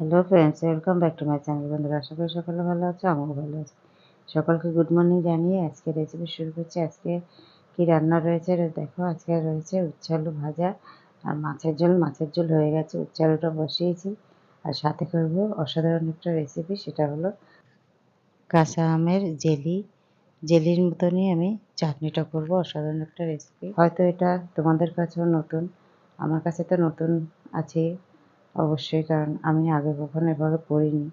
Hello friends welcome back to my channel বন্ধুরা, আশা করি সকলে ভালো আছে, আমিও ভালো আছি। সকলকে গুড মর্নিং জানিয়ে আজকে রেসিপি শুরু করছি। আজকে কি রান্না রয়েছে দেখো, আজকে রয়েছে উচ্ছে আলু ভাজা আর মাছের ঝোল। মাছের ঝোল হয়ে গেছে উচ্ছে আলুটা বসিয়েছি। আর সাথে করব অসাধারণ একটা রেসিপি সেটা হলো কাঁচা আমের জেলি। জেলির মতনই আমি চাটনিটা করব, অসাধারণ একটা রেসিপি হয়তো এটা তোমাদের কাছেও নতুন, আমার কাছে তো নতুন আছে। অবশ্যই, কারণ আমি আগে কখনো এভাবে করিনি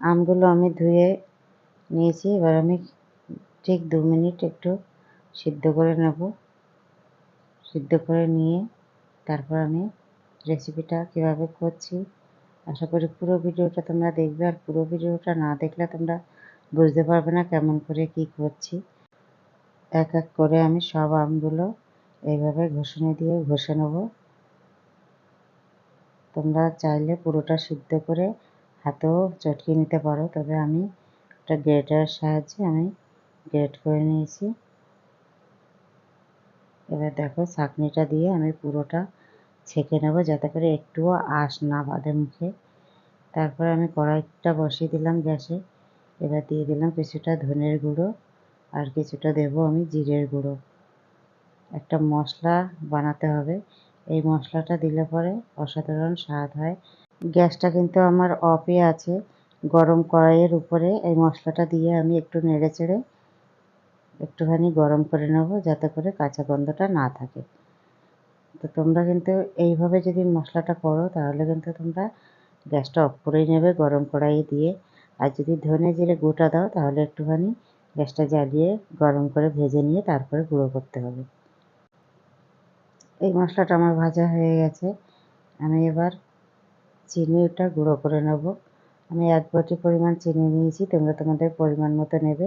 আমগুলো আমি ধুয়ে নিয়েছি, এবার আমি ঠিক দু মিনিট একটু সিদ্ধ করে নেব। সিদ্ধ করে নিয়ে তারপর আমি রেসিপিটা কীভাবে করছি, আশা করি পুরো ভিডিওটা তোমরা দেখবে, আর পুরো ভিডিওটা না দেখলে তোমরা বুঝতে পারবে না কেমন করে কি করছি। এক এক করে আমি সব আমগুলো এইভাবে ঘষণে দিয়ে ঘষে নেব। তোমরা চাইলে পুরোটা সিদ্ধ করে হাতেও চটকিয়ে নিতে পারো। তবে আমি একটা গ্রেটারের সাহায্যে আমি গ্রেট করে নিয়েছি। এবার দেখো চাকনিটা দিয়ে আমি পুরোটা ছেঁকে নেব যাতে করে একটুও আঁশ না বাঁধে মুখে। তারপর আমি কড়াইটা বসিয়ে দিলাম গ্যাসে। এবার দিয়ে দিলাম কিছুটা ধনের গুঁড়ো আর কিছুটা দেব আমি জিরের গুঁড়ো। একটা মশলা বানাতে হবে। এই মশলাটা দিলে পরে অসাধারণ স্বাদ হয়। গ্যাসটা কিন্তু আমার অফে আছে। গরম কড়াইয়ের উপরে এই মশলাটা দিয়ে আমি একটু নেড়ে চেড়ে একটুখানি গরম করে নেব যাতে করে কাঁচা গন্ধটা না থাকে। তো তোমরা কিন্তু এইভাবে যদি মশলাটা করো তাহলে কিন্তু তোমরা গ্যাসটা অফ করেই নেবে গরম কড়াইয়ে দিয়ে। আর যদি ধনে জিরে গোটা দাও তাহলে একটুখানি গ্যাসটা জ্বালিয়ে গরম করে ভেজে নিয়ে তারপরে গুঁড়ো করতে হবে। এই মশলাটা আমার ভাজা হয়ে গেছে। আমি এবার চিনিটা গুঁড়ো করে নেব। আমি এক বাটি পরিমাণ চিনি নিয়েছি, তোমরা তোমাদের পরিমাণ মতো নেবে।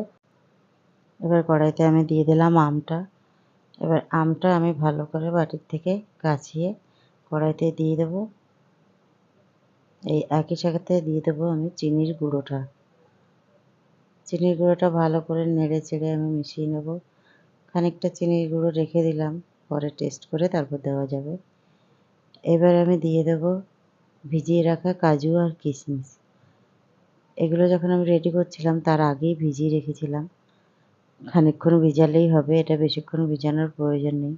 এবার কড়াইতে আমি দিয়ে দিলাম আমটা। এবার আমটা আমি ভালো করে বাটির থেকে কাছিয়ে কড়াইতে দিয়ে দেবো। এই একই সাথে দিয়ে দেবো আমি চিনির গুঁড়োটা। চিনির গুঁড়োটা ভালো করে নেড়ে চেড়ে আমি মিশিয়ে নেব। খানিকটা চিনির গুঁড়ো রেখে দিলাম। পরে টেস্ট করে তারপর দেওয়া যাবে। এবার আমি দিয়ে দেব ভিজিয়ে রাখা কাজু আর কিশমিশ এগুলো যখন আমি রেডি করছিলাম, তার আগেই ভিজিয়ে রেখেছিলাম। খানিকক্ষণ ভিজালেই হবে, এটা বেশিক্ষণ ভিজানোর প্রয়োজন নেই।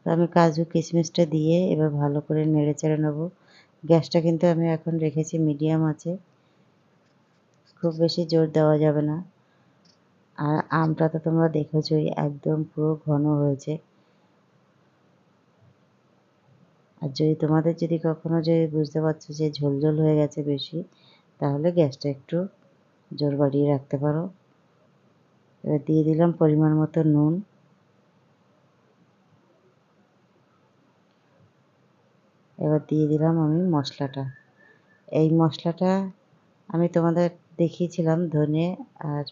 তো আমি কাজু কিশমিশটা দিয়ে এবার ভালো করে নেড়ে চেড়ে নেব। গ্যাসটা কিন্তু আমি এখন রেখেছি, মিডিয়াম আছে। খুব বেশি জোর দেওয়া যাবে না। আর আমটা তো তোমরা দেখেছই, একদম পুরো ঘন হয়েছে। আর যদি তোমাদের যদি কখনো যদি বুঝতে পারছ যে ঝোল ঝোল হয়ে গেছে বেশি, তাহলে গ্যাসটা একটু জোর বাড়িয়ে রাখতে পারো। এবার দিয়ে দিলাম পরিমাণ মতো নুন। এবার দিয়ে দিলাম আমি মশলাটা। এই মশলাটা আমি তোমাদের দেখিয়েছিলাম ধনে আর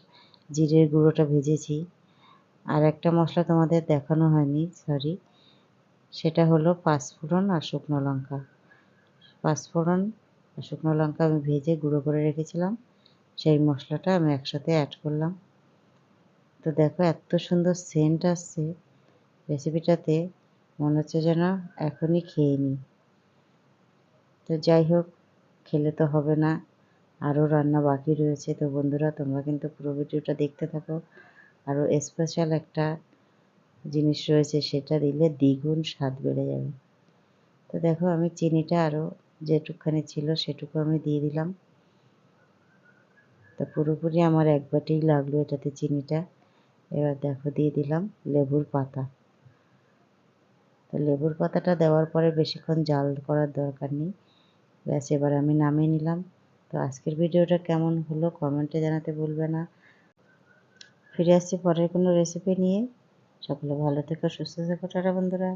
জিরের গুঁড়োটা ভেজেছি। আর একটা মশলা তোমাদের দেখানো হয়নি সরি সেটা হলো পাঁচফোড়ন আর শুকনো লঙ্কা। পাঁচফোড়ন আর শুকনো লঙ্কা আমি ভেজে গুঁড়ো করে রেখেছিলাম। সেই মশলাটা আমি একসাথে অ্যাড করলাম। তো দেখো এত সুন্দর সেন্ট আসছে। রেসিপিটাতে মনে হচ্ছে যেন এখনই খেয়ে নিই। তো যাই হোক, খেলে তো হবে না। আরও রান্না বাকি রয়েছে। তো বন্ধুরা, তোমরা কিন্তু পুরো ভিডিওটা দেখতে থাকো। আরও স্পেশাল একটা জিনিস রয়েছে, সেটা দিলে দ্বিগুণ স্বাদ বেড়ে যাবে। তো দেখো, আমি চিনিটা আরও যেটুকখানি ছিল সেটুকু আমি দিয়ে দিলাম। তো পুরোপুরি আমার এক লাগল এটাতে চিনিটা। এবার দেখো, দিয়ে দিলাম লেবুর পাতা। তো লেবুর পাতাটা দেওয়ার পরে বেশিক্ষণ জাল করার দরকার নেই। ব্যাস, এবার আমি নামিয়ে নিলাম। তো আজকের ভিডিওটা কেমন হলো কমেন্টে জানাতে ভুলবে না। ফিরে আসছি পরের কোনো রেসিপি নিয়ে। সকলে ভালো থেকো, সুস্থ থেকো, টাটা বন্ধুরা।